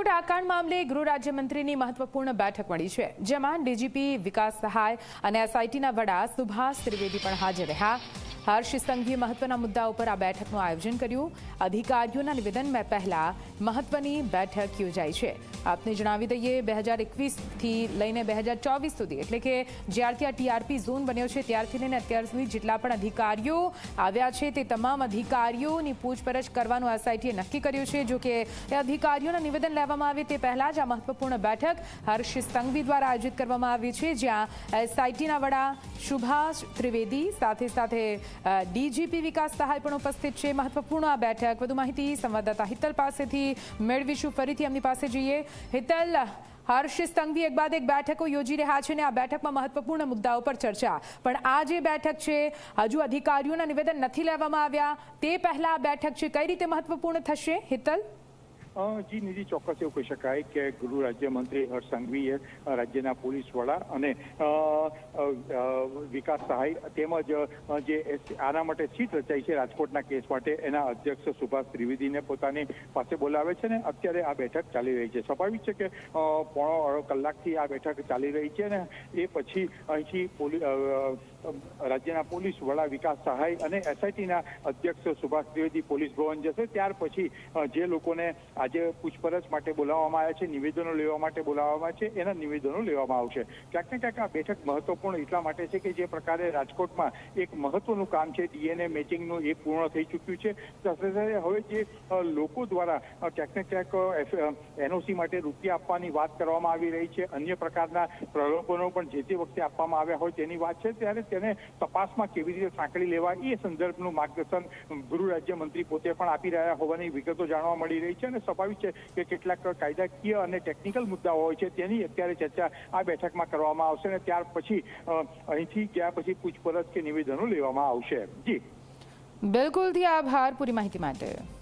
રાજકોટ આકાંડ મામલે ગૃહ રાજ્યમંત્રીની મહત્વપૂર્ણ બેઠક મળી છે, જેમાં ડીજીપી વિકાસ સહાય અને એસઆઈટીના વડા સુભાષ ત્રિવેદી પણ હાજર રહ્યા. હર્ષ સંઘવીએ મહત્વના મુદ્દા ઉપર આ બેઠકનું આયોજન કર્યું. અધિકારીઓના નિવેદનમાં પહેલા મહત્વની બેઠક યોજાઈ છે. આપને જણાવી દઈએ, બે હજાર એકવીસથી લઈને બે હજાર ચોવીસ સુધી, એટલે કે જ્યારથી આ ટીઆરપી ઝોન બન્યો છે, ત્યારથી લઈને અત્યાર સુધી જેટલા પણ અધિકારીઓ આવ્યા છે, તે તમામ અધિકારીઓની પૂછપરછ કરવાનું એસઆઈટીએ નક્કી કર્યું છે. જો કે એ અધિકારીઓના નિવેદન લેવામાં આવે તે પહેલા જ આ મહત્વપૂર્ણ બેઠક હર્ષ સંઘવી દ્વારા આયોજિત કરવામાં આવી છે, જ્યાં એસઆઈટીના વડા સુભાષ ત્રિવેદી સાથે સાથે ડીજીપી વિકાસ સહાય પણ ઉપસ્થિત છે. મહત્વપૂર્ણ આ બેઠક. વધુ માહિતી સંવાદદાતા હિતલ પાસેથી મેળવીશું. ફરીથી એમની પાસે જઈએ. હિતલ, હર્ષ સંઘવી એક બાદ એક બેઠકો યોજી રહ્યા છે અને આ બેઠકમાં મહત્વપૂર્ણ મુદ્દાઓ પર ચર્ચા. પણ આ જે બેઠક છે, હજુ અધિકારીઓના નિવેદન નથી લેવામાં આવ્યા. તે પહેલા આ બેઠક છે. કઈ રીતે મહત્વપૂર્ણ થશે? હિતલ? જી, નિધિ ચોક્કસ એવું કહી શકાય કે ગૃહ રાજ્યમંત્રી હર્ષ સંઘવીએ રાજ્યના પોલીસ વડા અને વિકાસ સહાય તેમજ જે આના માટે સીટ રચાઈ છે રાજકોટના કેસ માટે, એના અધ્યક્ષ સુભાષ ત્રિવેદીને પોતાની પાસે બોલાવે છે ને અત્યારે આ બેઠક ચાલી રહી છે. સ્વાભાવિક છે કે પોણો અઢો કલાકથી આ બેઠક ચાલી રહી છે ને એ પછી અહીંથી રાજ્યના પોલીસ વડા વિકાસ સહાય અને એસઆઈટીના અધ્યક્ષ સુભાષ ત્રિવેદી પોલીસ ભવન જશે. ત્યાર પછી જે લોકોને આજે પૂછપરછ માટે બોલાવવામાં આવ્યા છે, નિવેદનો લેવા માટે બોલાવવામાં છે, એના નિવેદનો લેવામાં આવશે. ક્યાંક ને ક્યાંક આ બેઠક મહત્વપૂર્ણ એટલા માટે છે કે જે પ્રકારે રાજકોટમાં એક મહત્વનું કામ છે, ડીએનએ મેચિંગનું એ પૂર્ણ થઈ ચૂક્યું છે. સાથે સાથે હવે જે લોકો દ્વારા ક્યાંક ને ક્યાંક એનઓસી માટે રૂપિયા આપવાની વાત કરવામાં આવી રહી છે, અન્ય પ્રકારના પ્રલોભનો પણ જે તે વખતે આપવામાં આવ્યા હોય તેની વાત છે, ત્યારે તેને તપાસમાં કેવી રીતે સાંકળી લેવા એ સંદર્ભનું માર્ગદર્શન ગૃહ રાજ્યમંત્રી પોતે પણ આપી રહ્યા હોવાની વિગતો જાણવા મળી રહી છે અને સ્વાભાવિક છે કે કેટલાક કાયદાકીય અને ટેકનિકલ મુદ્દાઓ હોય છે તેની અત્યારે ચર્ચા આ બેઠકમાં કરવામાં આવશે અને ત્યાર પછી અહીંથી ગયા પછી પૂછપરછ કે નિવેદનો લેવામાં આવશે. જી. બિલકુલથી આભાર પૂરી માહિતી માટે.